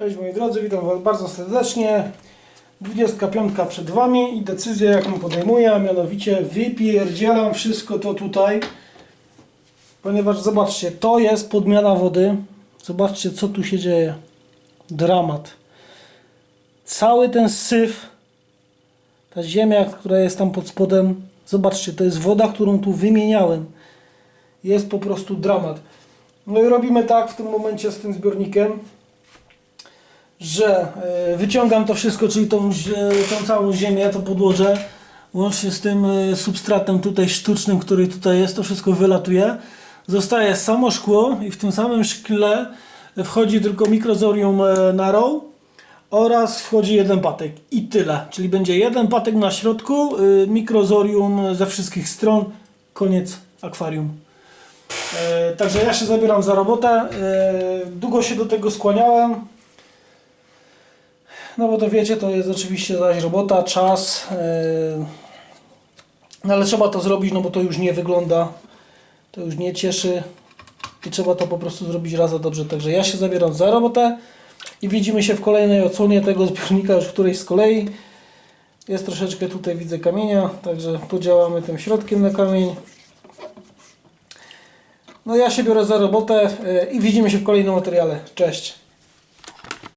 Cześć moi drodzy, witam Was bardzo serdecznie. 25 przed Wami i decyzję jaką podejmuję, a mianowicie wypierdzielam wszystko to tutaj. Ponieważ zobaczcie, to jest podmiana wody. Zobaczcie co tu się dzieje. Dramat. Cały ten syf, ta ziemia, która jest tam pod spodem, zobaczcie, to jest woda, którą tu wymieniałem. Jest po prostu dramat. No i robimy tak w tym momencie z tym zbiornikiem że e, wyciągam to wszystko, czyli tą, tą całą ziemię, to podłoże, łącznie z tym e, substratem tutaj sztucznym, który tutaj jest, to wszystko wylatuje. Zostaje samo szkło i w tym samym szkle wchodzi tylko mikrozorium e, narrow oraz wchodzi jeden patek i tyle. Czyli będzie jeden patek na środku, e, mikrozorium ze wszystkich stron, koniec akwarium. E, Także ja się zabieram za robotę. E, Długo się do tego skłaniałem. No bo to wiecie, to jest oczywiście zaś robota, czas. Yy... No ale trzeba to zrobić, no bo to już nie wygląda, to już nie cieszy i trzeba to po prostu zrobić raz za dobrze. Także ja się zabieram za robotę i widzimy się w kolejnej odsłonie tego zbiornika, już którejś z kolei. Jest troszeczkę tutaj widzę kamienia, także podziałamy tym środkiem na kamień. No ja się biorę za robotę yy, i widzimy się w kolejnym materiale. Cześć!